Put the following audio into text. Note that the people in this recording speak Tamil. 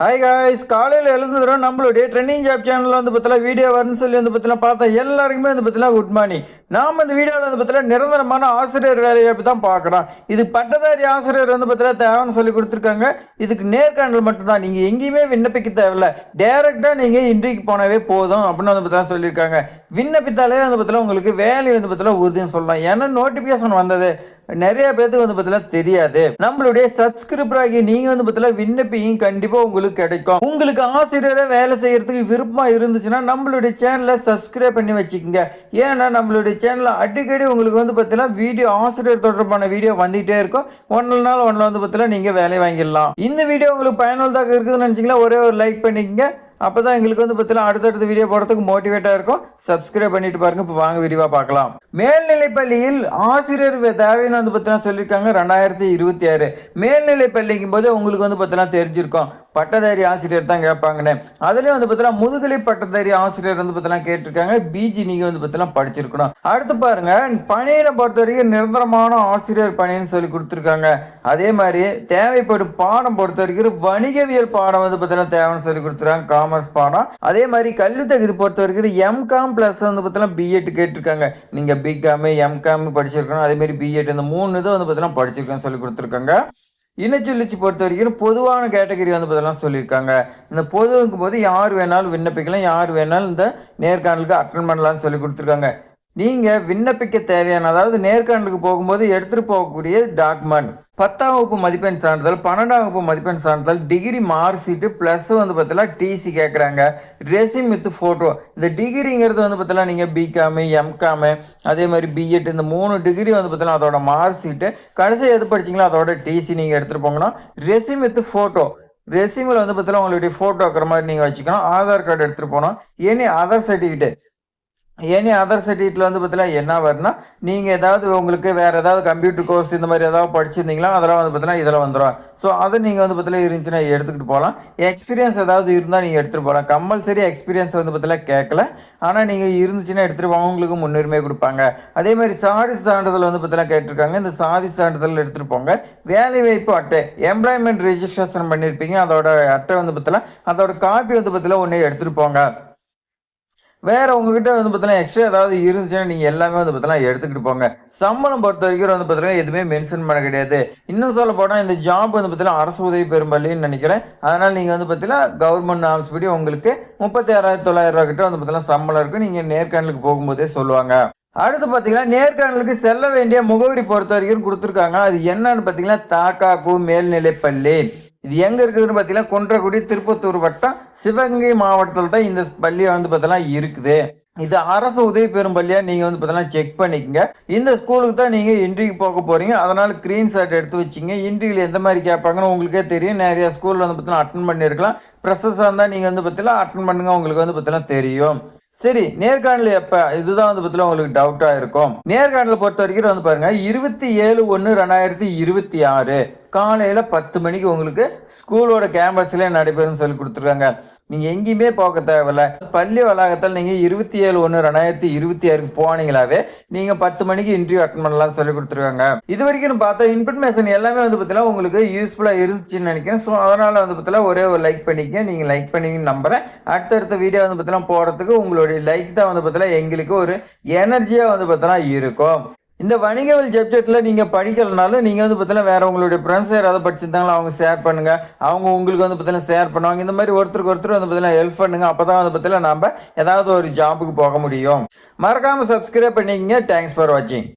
ஹாய் காய்ஸ் காலையில் எழுந்ததும் நம்மளுடைய ட்ரெண்டிங் ஜாப் சேனலில் வந்து பார்த்தீங்கன்னா வீடியோ வரும்னு சொல்லி வந்து பார்த்தீங்கன்னா பார்த்தா எல்லாருக்குமே வந்து பார்த்தீங்கன்னா குட் மார்னிங் நாம் இந்த வீடியோவில் வந்து பார்த்தீங்கன்னா நிரந்தரமான ஆசிரியர் வேலையை பற்றி தான் பார்க்குறோம். இது பட்டதாரி ஆசிரியர் வந்து பார்த்தீங்கன்னா தேவைன்னு சொல்லி கொடுத்துருக்காங்க. இதுக்கு நேர்காணல் மட்டும்தான். நீங்கள் எங்கேயுமே விண்ணப்பிக்க தேவையில்ல. டேரெக்டாக நீங்கள் இன்றைக்கு போனவே போதும் அப்படின்னு வந்து பார்த்தீங்கன்னா சொல்லியிருக்காங்க. விண்ணப்பித்தாலே வந்து பார்த்தீங்கன்னா உங்களுக்கு வேலை வந்து பார்த்தீங்கன்னா உறுதின்னு சொல்லலாம். ஏன்னா நோட்டிஃபிகேஷன் வந்தது. நிறைய பேருக்கு வந்து பார்த்தீங்கன்னா தெரியாது. நம்மளுடைய சப்ஸ்கிரிப்பர் ஆகி நீங்க வந்து பார்த்தீங்கன்னா விண்ணப்பியும் கண்டிப்பா உங்களுக்கு கிடைக்கும். உங்களுக்கு ஆசிரியரை வேலை செய்யறதுக்கு விருப்பமா இருந்துச்சுன்னா நம்மளுடைய சேனலை சப்ஸ்கிரைப் பண்ணி வச்சுக்கோங்க. ஏன்னா நம்மளுடைய சேனல்ல அடிக்கடி உங்களுக்கு வந்து பார்த்தீங்கன்னா வீடியோ ஆசிரியர் தொடர்பான வீடியோ வந்துகிட்டே இருக்கும். ஒன்னு நாள் ஒன்றில் வந்து பார்த்தீங்கன்னா நீங்க வேலை வாங்கிடலாம். இந்த வீடியோ உங்களுக்கு பயனுள்ளதாக இருக்குதுன்னு நினைச்சீங்கன்னா ஒரே ஒரு லைக் பண்ணிக்கங்க. அப்போ தான் எங்களுக்கு வந்து பார்த்தீங்கன்னா அடுத்தடுத்த வீடியோ போடுறதுக்கு மோட்டிவேட்டாக இருக்கும். சப்ஸ்கிரைப் பண்ணிட்டு பாருங்க. இப்போ வாங்க விரிவாக பார்க்கலாம். மேல்நிலைப்பள்ளியில் ஆசிரியர் தேவையான தேவைன்னு வந்து பார்த்தீங்கன்னா சொல்லியிருக்காங்க ரெண்டாயிரத்தி இருபத்தி ஆறு. மேல்நிலைப்பள்ளிக்கும் போது உங்களுக்கு வந்து பார்த்தீங்கன்னா தெரிஞ்சிருக்கும். பட்டதாரி ஆசிரியர் தான் கேட்பாங்கன்னு. அதுலேயும் வந்து பார்த்தீங்கன்னா முதுகலை பட்டதாரி ஆசிரியர் வந்து பார்த்தீங்கன்னா கேட்டிருக்காங்க. பிஜி நீங்கள் வந்து பார்த்தீங்கன்னா படிச்சிருக்கணும். அடுத்து பாருங்க பணியிட பொறுத்த வரைக்கும் நிரந்தரமான ஆசிரியர் பணின்னு சொல்லி கொடுத்துருக்காங்க. அதே மாதிரி தேவைப்படும் பாடம் பொறுத்த வரைக்கும் வணிகவியல் பாடம் வந்து பார்த்தீங்கன்னா தேவைன்னு சொல்லி கொடுத்துருக்காங்க. காமர்ஸ் பாடம். அதே மாதிரி கல்வி தகுதி பொறுத்த வரைக்கும் எம்காம் ப்ளஸ் வந்து பார்த்தீங்கன்னா பிஎட் கேட்டிருக்காங்க. நீங்கள் பிகாம் எம்காம் படிச்சிருக்கணும். அதே மாதிரி பிஎட் இந்த மூணு இது வந்து பார்த்தீங்கன்னா படிச்சிருக்கேன்னு சொல்லி கொடுத்துருக்காங்க. இனச்சொல்லிச்சு பொறுத்த வரைக்கும் பொதுவான கேட்டகரி வந்து பதிலாம் சொல்லியிருக்காங்க. இந்த பொதுவுக்கும் போது யார் வேணாலும் விண்ணப்பிக்கலாம் யார் வேணாலும் இந்த நேர்காணலுக்கு அட்டன் பண்ணலாம்னு சொல்லி கொடுத்துருக்காங்க. நீங்கள் விண்ணப்பிக்க தேவையான அதாவது நேர்காணலுக்கு போகும்போது எடுத்துகிட்டு போகக்கூடிய டாக்குமெண்ட் பத்தாம் வகுப்பு மதிப்பெண் சான்றிதழ் பன்னெண்டாம் வகுப்பு மதிப்பெண் சான்றிதழ் டிகிரி மார்க் ஷீட்டு ப்ளஸ் வந்து பார்த்தீங்கன்னா டிசி கேட்குறாங்க ரெசிம் வித் ஃபோட்டோ இந்த டிகிரிங்கிறது வந்து பார்த்தீங்கன்னா நீங்கள் பிகாமு எம்காமு அதே மாதிரி பிஎட் இந்த மூணு டிகிரி வந்து பார்த்தீங்கன்னா அதோட மார்க் ஷீட்டு கடைசி எது படிச்சீங்களோ அதோட டிசி நீங்கள் எடுத்துகிட்டு போங்கன்னா ரெசிம் வித் ஃபோட்டோ ரெசிமில் வந்து பார்த்தீங்கன்னா உங்களுடைய ஃபோட்டோக்கிற மாதிரி நீங்கள் வச்சுக்கணும். ஆதார் கார்டு எடுத்துகிட்டு போகணும். Any other certificate any other சர்டிஃபிகேட்டில் வந்து பார்த்தீங்கன்னா என்ன வரும்னா நீங்கள் ஏதாவது உங்களுக்கு வேறு ஏதாவது கம்ப்யூட்டர் கோர்ஸ் இந்த மாதிரி ஏதாவது படிச்சிருந்தீங்களா அதெல்லாம் வந்து பார்த்தீங்கன்னா இதில் வந்துடும் ஸோ அது நீங்கள் வந்து பார்த்தீங்கன்னா இருந்துச்சுன்னா எடுத்துக்கிட்டு போகலாம். எக்ஸ்பீரியன்ஸ் ஏதாவது இருந்தால் நீங்கள் எடுத்துகிட்டு போகலாம். கம்பல்சரி எக்ஸ்பீரியன்ஸ் வந்து பார்த்தீங்கன்னா கேட்கல. ஆனால் நீங்கள் இருந்துச்சுன்னா எடுத்துகிட்டு போங்க. உங்களுக்கு முன்னுரிமை கொடுப்பாங்க. அதே மாதிரி சாதி சான்றிதழ் வந்து பார்த்தீங்கன்னா கேட்டிருக்காங்க. இந்த சாதி சான்றிதழ் எடுத்துகிட்டு போங்க. வேலை வாய்ப்பு அட்டை. எம்ப்ளாய்மெண்ட் ரிஜிஸ்ட்ரேஷன் பண்ணியிருப்பீங்க அதோட அட்டை வந்து பார்த்தீங்கன்னா அதோட காப்பி வந்து பார்த்தீங்கன்னா ஒன்றே எடுத்துகிட்டு போங்க. வேற உங்ககிட்ட வந்து பார்த்தீங்கன்னா எக்ஸ்ட்ரா ஏதாவது இருந்துச்சுன்னா நீங்கள் எல்லாமே வந்து பார்த்தீங்கன்னா எடுத்துக்கிட்டு போங்க. சம்பளம் பொறுத்த வரைக்கும் வந்து பார்த்தீங்கன்னா எதுவுமே மென்ஷன் பண்ண கிடையாது. இன்னும் சொல்ல போனால் இந்த ஜாப் வந்து பார்த்தீங்கன்னா அரசு உதவி பெரும்பள்ளின்னு நினைக்கிறேன். அதனால் நீங்கள் வந்து பார்த்தீங்கன்னா கவர்மெண்ட் நாம்ஸ் படி உங்களுக்கு முப்பத்தி ஆறாயிரத்தி தொள்ளாயிரம் ரூபா கிட்ட வந்து பார்த்தீங்கன்னா சம்பளம் இருக்கும் நீங்கள் நேர்காணலுக்கு போகும்போதே சொல்லுவாங்க. அடுத்து பார்த்தீங்கன்னா நேர்காணலுக்கு செல்ல வேண்டிய முகவரி பொறுத்த வரைக்கும் கொடுத்துருக்காங்க. அது என்னன்னு பார்த்தீங்கன்னா தாக்காக்கு மேல்நிலைப்பள்ளி. இது எங்க இருக்குதுன்னு பார்த்தீங்கன்னா குன்றக்குடி திருப்பத்தூர் வட்டம் சிவகங்கை மாவட்டத்தில் தான் இந்த பள்ளி வந்து பார்த்தீங்கன்னா இருக்குது. இது அரசு உதவி பெறும் பள்ளியா நீங்க வந்து பார்த்தீங்கன்னா செக் பண்ணிக்கங்க. இந்த ஸ்கூலுக்கு தான் நீங்க இன்டர்வியூ போக போறீங்க. அதனால க்ரீன் ஷாட் எடுத்து வச்சிங்க. இன்டர்வியூல எந்த மாதிரி கேட்பாங்கன்னு உங்களுக்கே தெரியும். நிறைய ஸ்கூல்ல வந்து பார்த்தீங்கன்னா அட்டன் பண்ணியிருக்கலாம். ப்ரெஸ்ஸஸாக இருந்தால் நீங்க வந்து பார்த்தீங்கன்னா அட்டன் பண்ணுங்க. உங்களுக்கு வந்து பார்த்தீங்கன்னா தெரியும். சரி நேர்காணல் எப்ப? இதுதான் வந்து பத்தில உங்களுக்கு டவுட்டா இருக்கும். நேர்காணல் பொறுத்த வரைக்கும் வந்து பாருங்க இருபத்தி ஏழு ஒன்று ரெண்டாயிரத்தி இருபத்தி ஆறு. காலையில பத்து மணிக்கு உங்களுக்கு ஸ்கூலோட கேம்பஸ்ல நடைபெறும் சொல்லி கொடுத்துருக்காங்க. நீங்கள் எங்கேயுமே போக தேவையில்ல. பள்ளி வளாகத்தில் நீங்கள் இருபத்தி ஏழு ஒன்று ரெண்டாயிரத்தி இருபத்தி ஆறுக்கு போனீங்களாவே நீங்கள் பத்து மணிக்கு இன்டர்வியூ அட்டன் பண்ணலாம் சொல்லி கொடுத்துருக்காங்க. இது வரைக்கும் பார்த்தா இன்ஃபர்மேஷன் எல்லாமே வந்து பார்த்தீங்கன்னா உங்களுக்கு யூஸ்ஃபுல்லாக இருந்துச்சுன்னு நினைக்கிறேன். ஸோ அதனால் வந்து பார்த்தீங்கன்னா ஒரே ஒரு லைக் பண்ணிக்க நீங்கள் லைக் பண்ணிங்கன்னு நம்புகிறேன் அடுத்தடுத்த வீடியோ வந்து பார்த்தீங்கன்னா போடுறதுக்கு உங்களுடைய லைக் தான் வந்து பார்த்தீங்கன்னா எங்களுக்கு ஒரு எனர்ஜியாக வந்து பார்த்தீங்கன்னா இருக்கும். இந்த வணிகவியல் சப்ஜெக்டில் நீங்கள் படிக்கிறதுனால நீங்கள் வந்து பார்த்தீங்கன்னா வேற உங்களுடைய ஃப்ரெண்ட்ஸ் யாராவது படிச்சிருந்தாங்களோ அவங்க ஷேர் பண்ணுங்க. அவங்க உங்களுக்கு வந்து பார்த்தீங்கன்னா ஷேர் பண்ணுவாங்க. இந்த மாதிரி ஒருத்தருக்கு ஒருத்தர் வந்து பார்த்தீங்கன்னா ஹெல்ப் பண்ணுங்க. அப்போ தான் வந்து பார்த்தீங்கன்னா நம்ம ஏதாவது ஒரு ஜாபுக்கு போக முடியும். மறக்காமல் சப்ஸ்கிரைப் பண்ணிக்கங்க. தேங்க்ஸ் ஃபார் வாட்சிங்